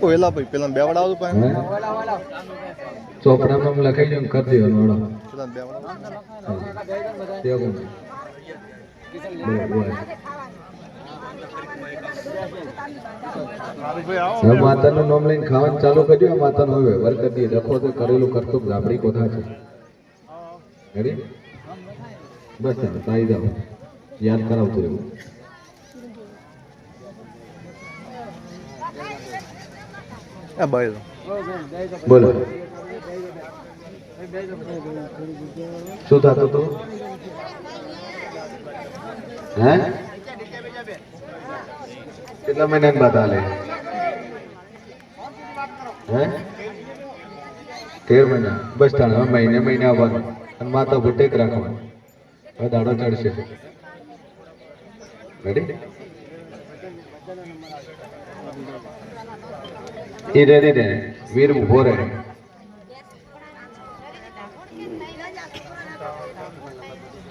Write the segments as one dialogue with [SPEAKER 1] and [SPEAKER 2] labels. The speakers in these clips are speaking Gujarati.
[SPEAKER 1] પેલા ભાઈ પેલા બેવડા તો
[SPEAKER 2] પણ ચોપડામાં લખાઈ દો ને કરી દેવાનું
[SPEAKER 1] પેલા.
[SPEAKER 2] હવે માતાનું નામ લઈને ખાવાનું ચાલુ કરી આ માતાનું હવે કરી લખો તો કરેલું કરતું ગાબડી કોથા છે. બસ તાઈ જાઓ. યાદ કરાવતું એવું. બોલો. શું થતું હતું? હે? કેટલા મહિના બાદ આલે હે? તેર મહિના. બસ તાણ મહિને મહિને આવવાનું. અને માતા ભૂટેક રાખવાનું. હવે દાડો ચડશે. ને વીર ઊભો રહે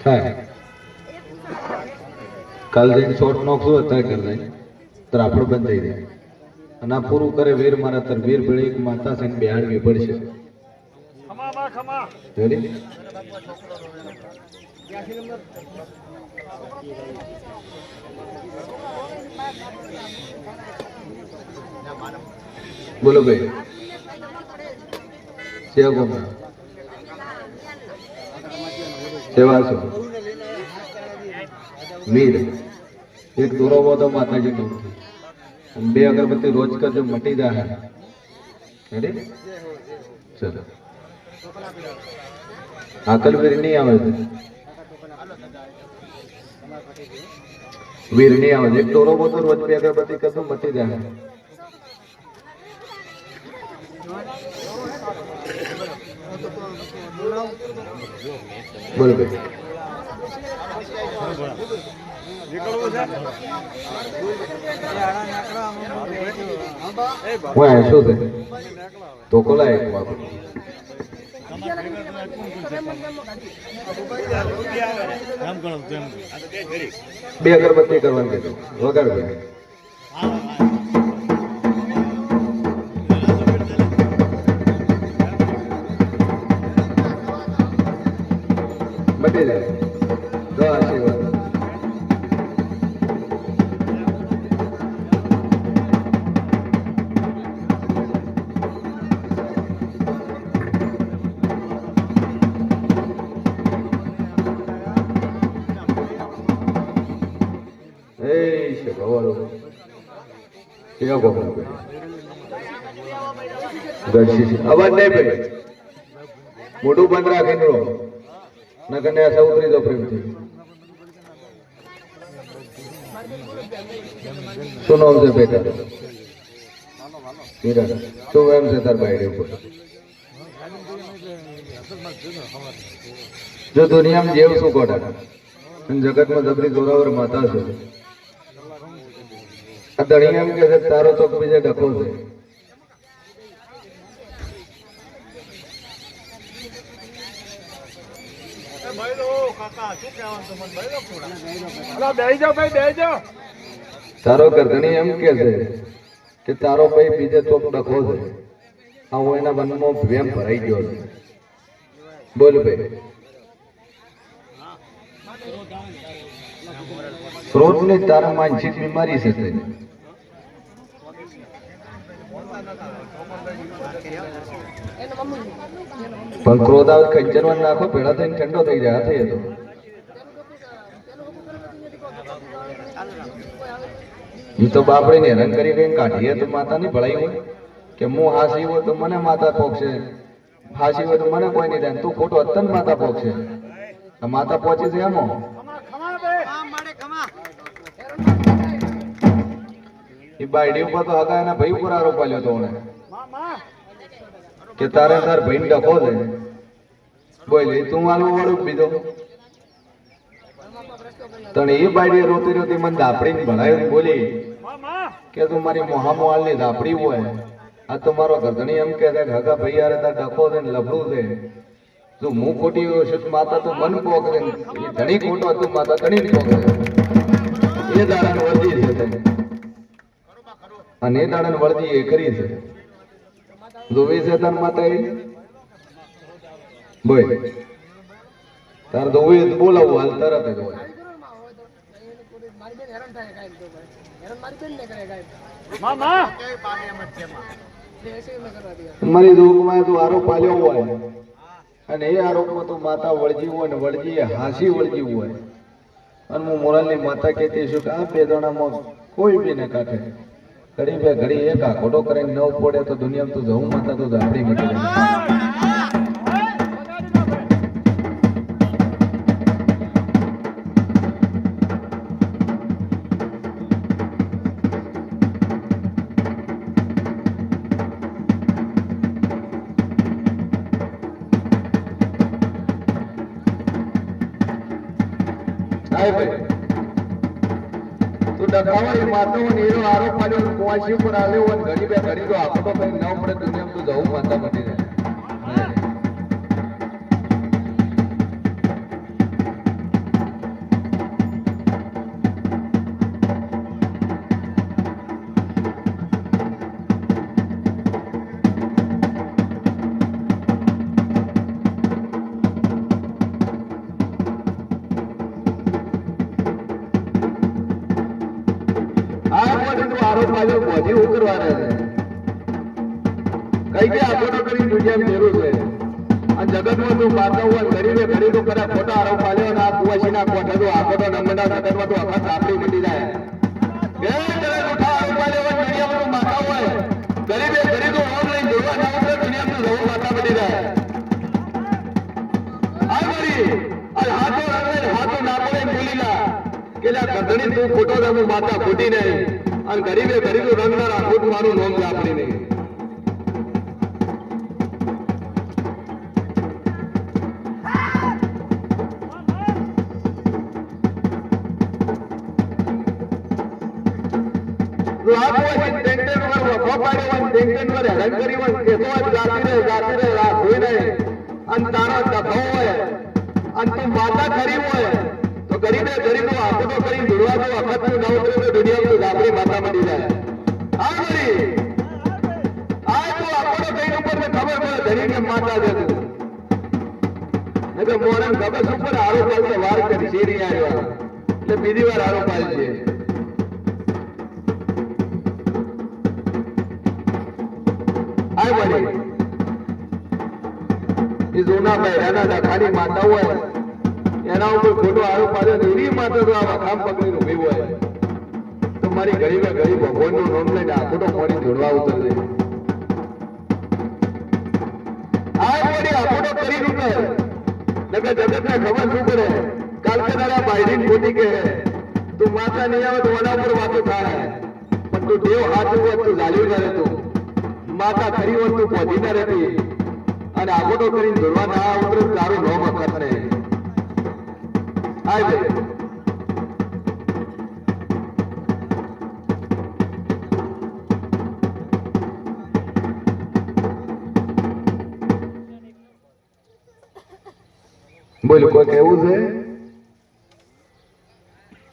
[SPEAKER 2] થાય કાલ જઈને શોર્ટ નોખશું અત્યારે કરી દઈ તો આપણું બંધ થઈ જાય. અને આ પૂરું કરે વીર મારા તર. વીર ભેળી એક માતા છે બેહાડવી પડશે. રેડી બોલો ભાઈ સેવા કોણ સેવા છો મીર એક દોરો તો માતાજી નો બે અગરબત્તી રોજ કરજો મટી જાય રેડી ચલો આકલ વીર નહીં આવે વીર નહીં આવે છે. એક દોરો તો રોજ બે અગરબત્તી કરજો મટી જાય બોલો ભાઈ હું આ શું છે તો કોલા એક બાપુ બે અગરબત્તી કરવાની કીધું વગાડ ભાઈ જાય છે ભગવાન કેવા ભગવાન ગરસી અવાજ નહીં ભાઈ મોઢું બંધ રાખીને રહો ન કને આશા ઉતરી દો પ્રેમથી. શું નામ છે બેટા? મીરા શું એમ છે તાર બાયડે ઉપર? જો દુનિયામાં જેવ શું કોટા જગતમાં જબરી જોરાવર માતા છે. દળિયા એમ કે તારો તો બીજે ડખો છે. તારો ગરદણી એમ કે છે કે તારો ભાઈ બીજે તો ડખો છે. આ હું એના મનમાં વેમ ભરાઈ ગયો છે. બોલ ભાઈ. ક્રોધની તારા માનસિક બીમારી છે. પણ ક્રોધ આવે કંચરવાન નાખો પેલા થઈને ઠંડો થઈ જાય થઈ તો એ તો બાપડીને હેરાન કરી કરીને કાઢીએ તો માતાની ભળાઈ હોય. કે હું હાસી હોય તો મને માતા પોકશે હાસી હોય તો મને કોઈ નહીં થાય. તું ખોટો અત્યંત માતા પોકશે આ માતા પહોંચી છે એમો. એ બાયડી ઉપર તો હતા, એના ભાઈ ઉપર આરોપ આલ્યો તો મને કે તારે તાર ભાઈ ડખો છે. બોલ તું આલવું વળું બીજો? તને એ બાયડીએ રોતી રોતી મને દાપડી ભણાવી બોલી, કે તું મારી મોહામો હાલની દાપડી હોય. આ તો મારો ગધણી એમ કે છે કે, હગા ભાઈ યાર તાર ડખો છે ને લફડું છે. તું હું ખોટી તો માતા તો મન પોક છે ને. ધણી ખોટો હતું માતા ધણી પોક છે એ દાડાની વધી છે તે. અને દાડન વળજી એ કરી છે. ધોવી છે તાર માતા એ બોય તાર ધોવી બોલાવું, હાલ તરત જ હોય
[SPEAKER 3] મારી
[SPEAKER 2] દુઃખમાં તું આરોપ પાલ્યો હોય, અને એ આરોપમાં તું માતા વળજી હોય ને વળજી હાસી વળજી હોય. અને હું મોરાલની માતા કહેતી છું કે આ બે દોણામાં કોઈ બી ને કાઢે ઘડી બે ઘડી એક આ ખોટો કરીને ન પડે તો દુનિયામાં તું જવું માતા તો ઝાપડી મટી જાય. આય ભાઈ. તું ડકાવાળી માતા હોય ને એનો આરોપ પાડ્યો ને કુવાસી ઉપર આવ્યો હોય ઘડી બે ઘડી તો આખો તો કઈ ન પડે દુનિયામાં તું જવું માતા મટી જાય. જગતમાં તું માતા હોય ગરીબે ગરીબ કદાચ ખોટા આરોપ પાડ્યો અને આ કુવાસીના કોઠે તો આખો તો નમંડા જગતમાં તો આખા સાપડી મટી જાય. એ કદાચ ખોટા આરોપ પાડ્યો હોય તું માતા હોય. ગરીબે ગરીબ તો ઓનલાઈન જોવા ના હોય દુનિયામાં જવું માતા મટી જાય. આ મારી આ હાથો ખોટો રંગ માતા ખોટી નહીં. અને ગરીબે ગરીબ રંગ ના રાખું મારું નહીં. પર વખો ટેન્શન પર હેરાન કરી હોય કે જ ગાતી રહે, જાતી રહે રાત હોય નહીં અને તારા દફો હોય, અને તું માતા ખરી હોય, તો ગરીબે ગરીબનો આખો તો કરી જોડવા તો વખતનું નવ તો દુનિયામાં આપણી માતા મળી જાય આ ગરી આ તો આપણો કઈ ઉપર ને ખબર પડે ધરીને માતા છે એટલે મોરન ખબર શું આરોપ વાર કરી, શેરી આવ્યો એટલે બીજી વાર આરોપ પાલશે આય બને એ જૂના બહેરાના દાખાની માતા હોય. એના ઉપર ખોટો આરોપ પાડ્યો ને એવી માતા તો આ વખામ પકડીને ઊભી હોય. તો મારી ગરીબે ગરીબ ભગવાનનું નામ લઈને આ ખોટો મોડી જોડવા કાલ કે તું માતા નહીં આવે તો એના ઉપર વાતો થાય. પણ તું દેવ હાથ ઉપર તું ઝાલ્યું કરે રહેતું માતા ખરી હોત પહોંચી ના રહેતી અને આગોટો કરીને દોડવા ના ઉતરે તારું નો નહીં આય ભાઈ. બોલ, કોઈ કેવું છે?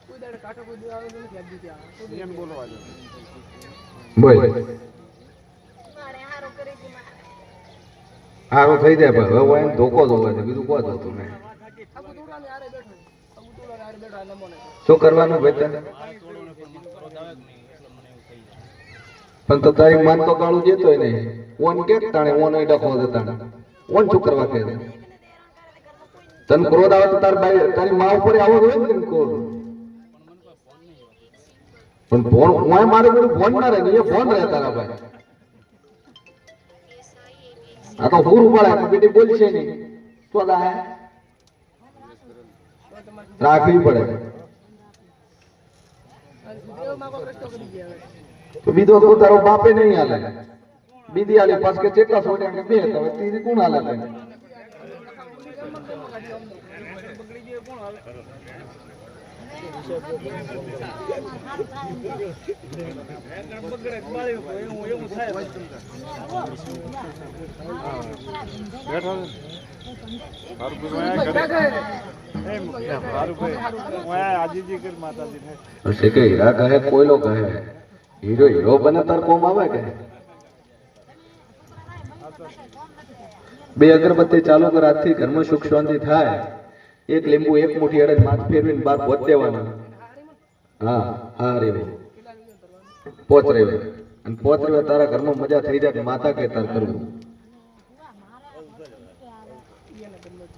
[SPEAKER 3] કોઈ દાડે કાંટો કોઈ દૂર આવે તો નથી આપી દીધી આ. કોઈ
[SPEAKER 1] એમ બોલવા દો
[SPEAKER 2] બોલ હારો થઈ જાય ભાઈ હવે એને ધોકો ધોવે છે બીજું
[SPEAKER 3] બેઠો આ નમોને
[SPEAKER 2] શું કરવાનું બેટા પણ તો તારી મન તો ગાળું દેતો નહીં ઓન કે તાણે, ઓન એ ડખો દે તાણે. ઓન શું કરવા કે તન ક્રોધ આવે તો તાર બાઈ, તારી મા ઉપર આવો હોય ને તને ક્રોધ. પણ ફોન હું મારે બધું ફોન ના રહે એ ફોન રહે તારા ભાઈ. આ તો હુર પડે બેટી બોલશે નહીં. તો દા હે રાખવી પડે. તો બીજો તો તારો બાપે નહીં હાલે. બીજી હાલે પાસ કે ચેટલા છોડ્યા કે બે તો ત્રીજી કોણ હાલે તને? હીરા કહે કોયલો કહે હીરો હીરો બને તાર કોમ આવે કે? બે અગરબત્તી ચાલુ કર, આજથી ઘરમાં સુખ શાંતિ થાય. એક લીંબુ, એક મુઠ્ઠી અડે માથ ફેરવીને બાર પોત દેવાના. હા હા રેવો પોચ રેવે અને પોત રેવે તારા ઘરમાં મજા થઈ જાય માતા કે તાર કરવું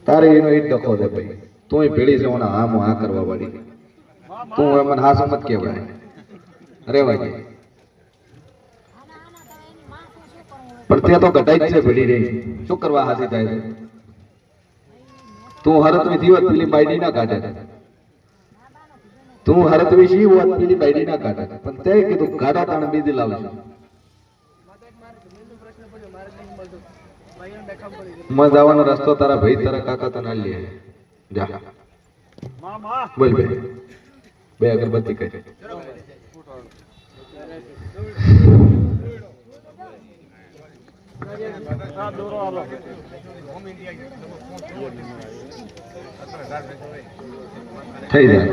[SPEAKER 2] તારે એનો ઈટ દખો છે ભાઈ. તું ભેળી છે ઓના આમ આ કરવા વાળી. તું મને હા સમજ કહેવાય. રેવા દે પણ ત્યાં તો ઘટાઈ જ છે ભેળી રહી શું કરવા હાથી થાય તું હરતથી હોત પેલી બાયડી ના કાઢે. તું હરત વિશી હોત પેલી બાયડી ના કાઢે. પણ તે કીધું ગાડા તાણ બીજી લાવજો. મત આવવાનો રસ્તો તારા ભાઈ, તારા કાકા તને લે જા. બોલ બે. બે અગરબત્તી કહે થઈ જાય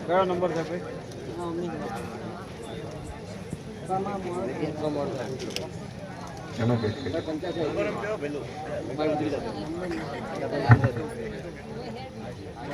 [SPEAKER 1] કયો નંબર છે ભાઈ
[SPEAKER 2] છે.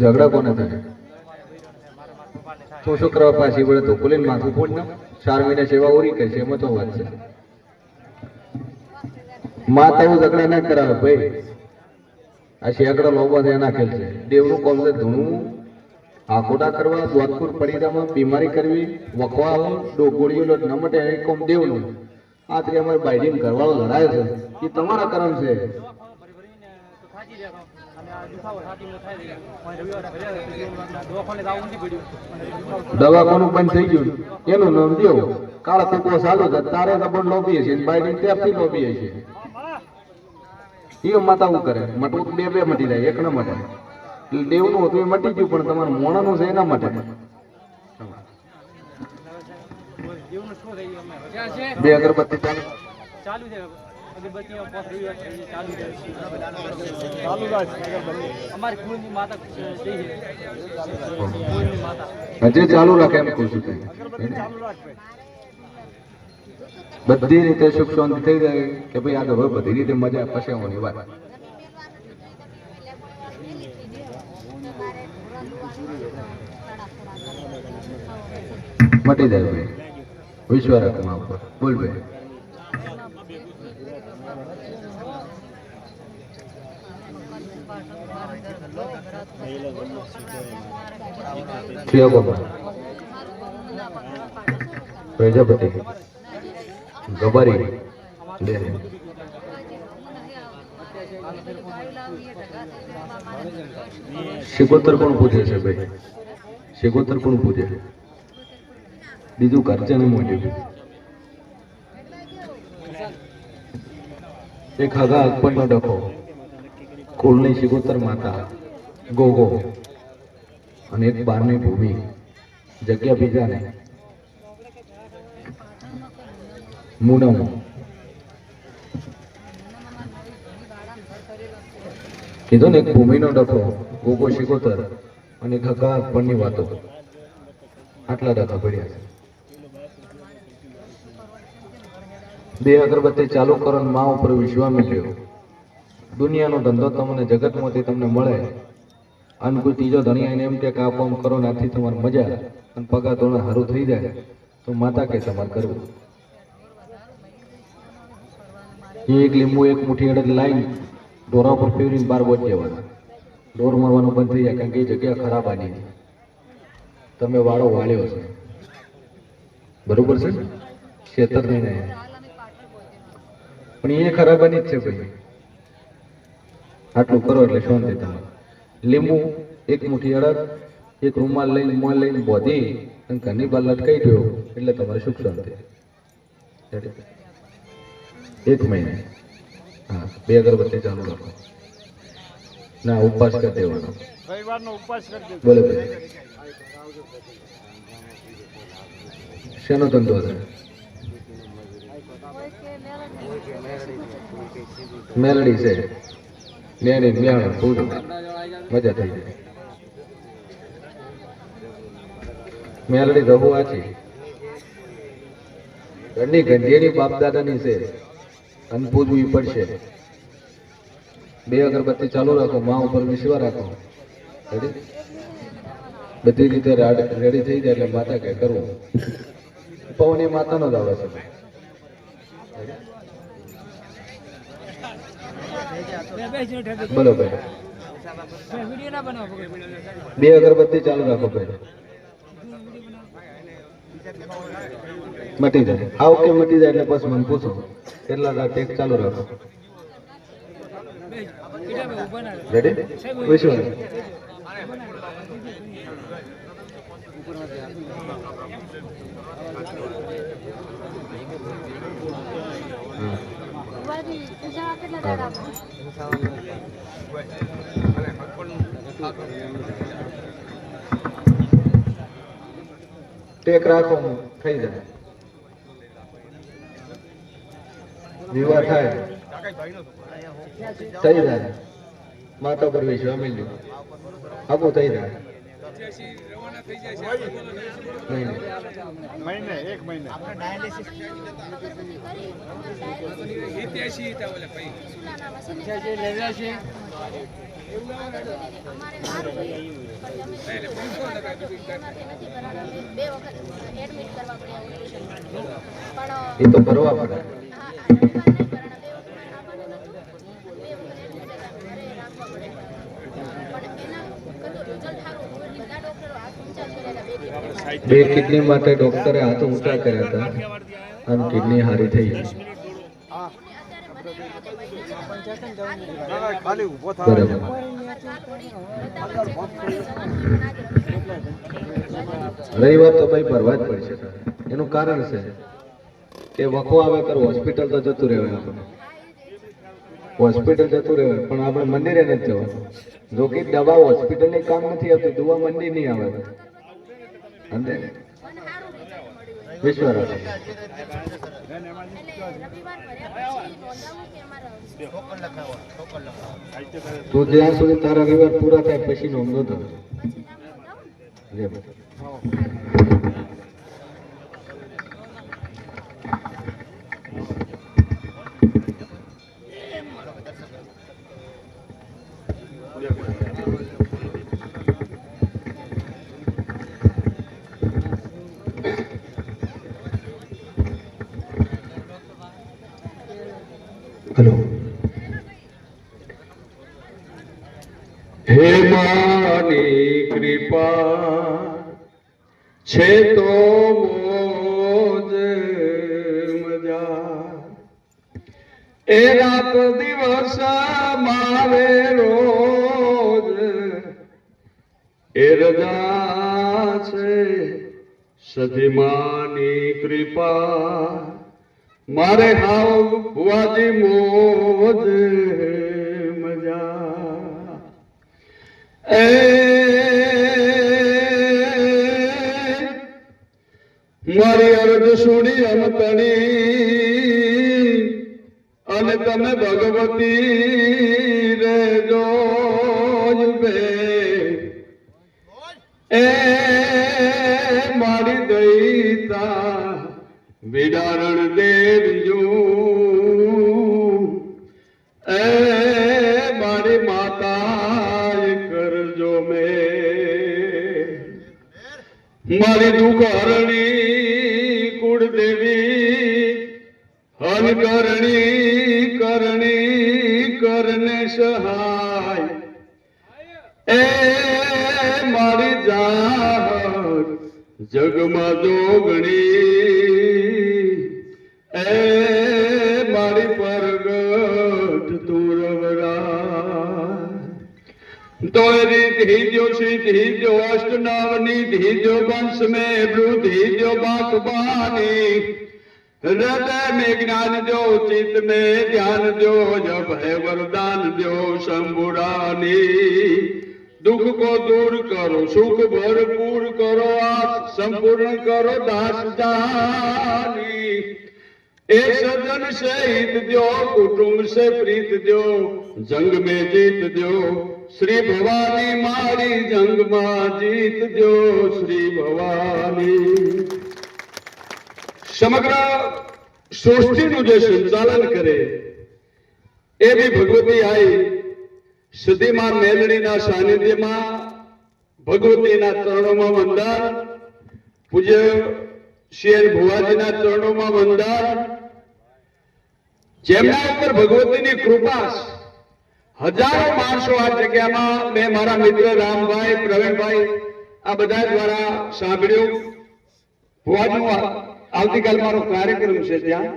[SPEAKER 2] ઝઘડા કોને થાય? તો શું કરવા પાછી વળે તો કુલીન માથું ફોડ ના ચાર મહિના સેવા ઓરી કહે છે, એમાં તો વાત છે. માતાઓ ઝઘડા ના કરાવે ભાઈ. આ શેકડા લોબા છે એના ખેલ છે. દેવનું કોમ છે ધૂણું. આકોટા કરવા દ્વારપુર પડીદામાં બીમારી કરવી વખવા ડોગોળીઓ લોટ ન મટે એ કોમ દેવનું આ તે અમારે બાયડીને કરવાળો લડાય છે. એ તમારા કરમ છે. દવાખાનું બંધ થઈ ગયું. એનું નામ દેવ કાળા કૂકો ચાલુ છે. તારે દબણ લોબીએ છે બાયડીને ત્યારથી લોબીએ છે એ માતા હું કરે? મટવું બે બે મટી જાય. એક ના મટે. એટલે દેવનું હતું, એ મટી ગયું, પણ તમારું મોણાનું છે, એના માટે. બે અગરબત્તી ચાલુ.
[SPEAKER 3] ચાલુ છે અગરબત્તીઓ ચાલુ
[SPEAKER 1] ચાલુ
[SPEAKER 3] અમારી કુળની માતા
[SPEAKER 2] હજે ચાલુ રાખે એમ કહું છું તને.
[SPEAKER 1] ચાલુ રાખ
[SPEAKER 2] બધી રીતે સુખ શાંતિ થઈ જાય કે ભાઈ આ તો હવે બધી રીતે મજા પછાવવાની વાત. મટી જાય ભાઈ. વિશ્વ રાખ મા ઉપર. બોલ ભાઈ. પ્રજાપતિ ગબારી શિકોતર કોણ પૂજે છે ભાઈ? શિકોતર કોણ પૂજે બીજું કરચન મોટી એક હગા અકબરનો ડખો. કુળની શિકોતર માતા. ગોગો અને એક બારની ભૂમિ, જગ્યા બીજાને. મૂનમ. કીધો ને, એક ભૂમિનો ડખો ગોગો શિકોતર અને ઘકા અકબરની વાતો. આટલા ડખા પડ્યા બે અગરબત્તી ચાલુ કરો માં ઉપર વિશ્વાસ મેળવ્યો દુનિયાનો ધંધો તમને, જગતમાંથી તમને મળે. અને કોઈ ત્રીજો ધણી એમ કે કામ કરો ને આથી તમારે મજા અને પગા ધોરણ સારું થઈ જાય. તો માતા કે તમારે કરવું? એક લીંબુ એક મુઠ્ઠી અડદ લાઈન ઢોરા પર ફેરીને બાર બોજ જવાના ઢોર મારવાનું બંધ થઈ જાય કારણ કે એ જગ્યા ખરાબ આની. તમે વાળો વાળ્યો છે. બરોબર છે? ખેતર નહીં ને. પણ એ ખરાબાની જ છે ભાઈ. આટલું કરો એટલે શાંતિ તમારે લીંબુ એક મુઠ્ઠી અડદ એક રૂમાલ લઈને મોં લઈને બોધી અને ઘરની બહાર લટકાઈ ગયો. એટલે તમારે સુખ શાંતિ. એક મહિને. હા બે અગરબત્તી ચાલુ રાખો. ના ઉપવાસ કરી દેવાનો.
[SPEAKER 1] રવિવારનો ઉપવાસ કરી
[SPEAKER 2] બોલો શેનો ધંધો છે? મેલડી છે. મેળ પૂરું મજા થઈ જાય મેલડી રહુ આછી. ઘરની ગંધેરી બાપદાદાની છે. અને પૂજવી પડશે. બે અગરબત્તી ચાલુ રાખો, મા ઉપર વિશ્વા રાખો. બધી રીતે રેડી થઈ જાય એટલે માતા કે કરવું પવની માતાનો જ આવે છે. બોલો ભાઈ બે અગરબત્તી ચાલુ રાખો ભાઈ મટી જાય. આવ કે મટી જાય એટલે પછી મને પૂછો. કેટલા રાત એક ચાલુ રાખો? રેડી વિશ્વાસ હા
[SPEAKER 4] પૂજા કેટલા દાડા
[SPEAKER 2] ટેક રાખો થઈ જાય. વિવાહ થાય. થઈ જાય. માતા પર વિશ્વાસ મેળવી આખું થઈ જાય.
[SPEAKER 1] મહિને એક મહિને.
[SPEAKER 4] અમારે સારું છે પણ તમે બે વખત એડમિટ કરવા પડ્યા ઓપરેશન પણ
[SPEAKER 2] એ તો કરવા પડે
[SPEAKER 4] હા, આ રવિવાર નહીં કરાણા. બે વખત આવવાનું હતું. બે વખત admit હતા. ઘરે રાખવા પડે. પણ એના કરતું result સારું હતું. એટલે બધા ડોક્ટરો હાથ ઊંચા જ કરેલા બે કિડની.
[SPEAKER 2] માટે ડોક્ટરે હાથ ઊંચા કર્યા હતા. અને કિડની હારી થઈ બરાબર. રહી રવિવાર તો ભાઈ ભરવા જ પડશે એનું કારણ છે કે વખો આવે કર હોસ્પિટલ તો જતું રહેવાય આપણે. હોસ્પિટલ જતું રહેવાય, પણ આપણે મંદિરે નથી જવાનું. જો કે દવા હોસ્પિટલની કામ નથી આવતી, દવા મંદિર નહીં આવે.
[SPEAKER 4] પછી નોંધાવું
[SPEAKER 2] તું જ્યાં સુધી તારા રવિવાર પૂરા થાય પછી નોંધો તો
[SPEAKER 4] પછી નામ નોંધાવું ને?
[SPEAKER 2] લે બેટા. હલો હે માની કૃપા છે તો મોજ મજા. એ રાત દિવસ મારે રોજ. એ રજા છે સધીમાની કૃપા. મારે હાવ ભુવાજી મોજ મજા. એ મારી અરજ સુણી અંતણી અને તમે ભગવતી રેજો મારી દૈતા વિડારણ દેવજો એ મારી માતા કરજો મેં મારી દુઃખ હરણી કરણી કરણી, કરને સહાય. એ મારી જાહર જગમાં જોગણી એ
[SPEAKER 5] મારી પરગટ, તું તોરી ધીજો શ્રી ધીજો અષ્ટનાવની ધીજો વંશ મેં બ્રુ ધીજો બાકબાની हृदय में ज्ञान जो चित्त में ध्यान जो जब है वरदान जो शंभुरानी दुख को दूर करो सुख भरपूर करो आप संपूर्ण करो दास जानी एक सज्जन से हित दो कुटुंब से प्रीत दो जंग में जीत दो श्री भवानी मारी जंग में जीत दो श्री भवानी સમગ્ર સૃષ્ટિનું જે સંચાલન કરે એવી ભગવતી આઈ સુધીમાં મેલડીના સાનિધ્યમાં ભગવતીના ચરણોમાં વંદન પૂજ્ય શેર ભુવાજીના ચરણોમાં વંદન જેમના ઉપર ભગવતીની કૃપા હજારો માણસો આ જગ્યામાં, મેં મારા મિત્ર રામભાઈ, પ્રવીણભાઈ આ બધા દ્વારા સાંભળ્યું. ભુવાજીનું આવતીકાલ મારો કાર્યક્રમ છે ત્યાં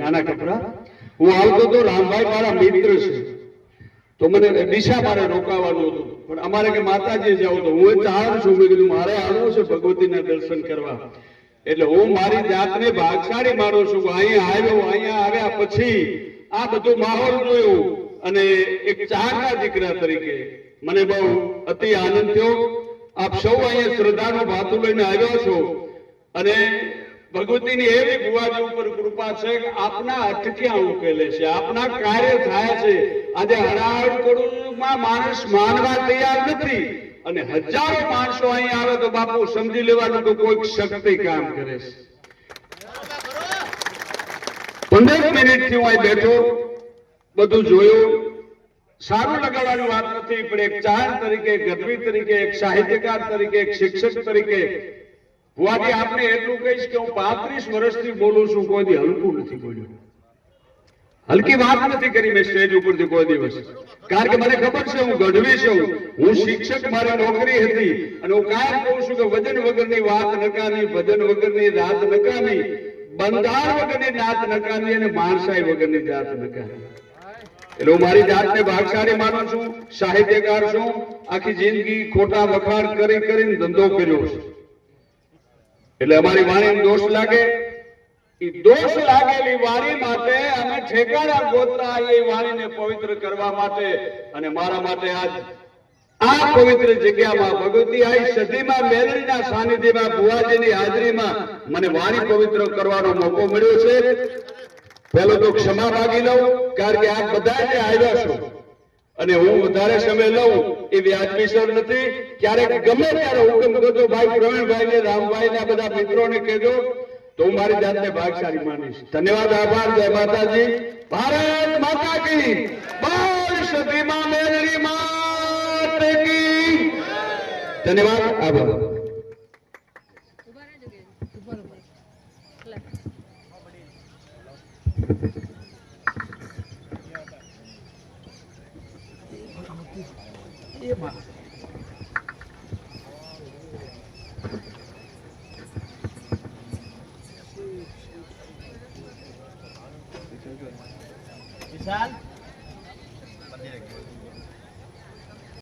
[SPEAKER 5] નાના કપરા. હું આવતો તો રામભાઈ મારા મિત્ર છે. તો મને દિશા મારે રોકાવાનું હતું. પણ અમારે કે માતાજી જાવ તો હું ચાર છું. મેં કીધું, મારે આવવું છે ભગવતીના દર્શન કરવા. એટલે હું મારી જાતને ભાગશાળી માનું છું. અહીંયા આવ્યો, અહીંયા આવ્યા પછી આ બધું માહોલ જોયું અને એક ચારના દીકરા તરીકે મને બહુ અતિ આનંદ થયો. આપ સૌ અહીંયા શ્રદ્ધાનું ભાતું લઈને આવ્યો છો. અને ભગવતીની એવી ભુવાજી ઉપર કૃપા છે કે આપના અટક્યા ઉકેલે છે આપના કાર્ય થાય છે. આજે હરાડ કરોડમાં માણસ માનવા તૈયાર નથી. અને હજારો માણસો અહીં આવે તો બાપુ સમજી લેવાનું કે કોઈક શક્તિ કામ કરે છે. પંદર મિનિટથી હું અહીં બેઠો, બધું જોયું. સારું લગાડવાની વાત નથી, પણ એક ચાર તરીકે, એક ગઢવી તરીકે, એક સાહિત્યકાર તરીકે, એક શિક્ષક તરીકે ભુવાજી આપને એટલું કહીશ કે હું પાંત્રીસ વર્ષથી બોલું છું, કોઈ દી હલકું નથી બોલ્યું. હલકી વાત નથી કરી મેં સ્ટેજ ઉપરથી કોઈ દિવસ. કારણ કે મને ખબર છે, હું ગઢવી છું. હું શિક્ષક, મારી નોકરી હતી. અને હું કાયમ કહું છું કે વજન વગરની વાત નકામી, ભજન વગરની રાત નકામી, બંધાર વગરની નાત નકામી અને માણસાઈ વગરની જાત નકામી. એટલે હું મારી જાતને ભાગશાળી માનું છું, સાહિત્યકાર છું. આખી જિંદગી ખોટા વખાણ કરી કરીને ધંધો કર્યો છે. એટલે અમારી વાણી દોષ લાગે? દોષ લાગેલી વાણી માટે અમે ઠેકાણા ગોતતા એ વાણીને પવિત્ર કરવા માટે. અને મારા માટે આજ આ પવિત્ર જગ્યામાં ભગવતી આઈ સદીમાં મેલરીના સાનિધ્યમાં, ભુવાજીની હાજરીમાં મને વાણી પવિત્ર કરવાનો મોકો મળ્યો છે. પહેલો તો ક્ષમા માગી લઉં, કારણ કે આપ બધા આવ્યા છો. અને હું વધારે સમય લઉં એ વ્યાજબીસર નથી. ક્યારેક ગમે ત્યારે હુકમ કરજો, ભાઈ પ્રવીણભાઈ ને રામભાઈ ને બધા મિત્રોને કહેજો, તો હું મારી જાતને ભાગશાળી માનીશ. ધન્યવાદ, આભાર, જય માતાજી. ભારત માતા કી સદીમાં મેલડી માત કી. ધન્યવાદ, આભાર.
[SPEAKER 4] Thank રહેજો કે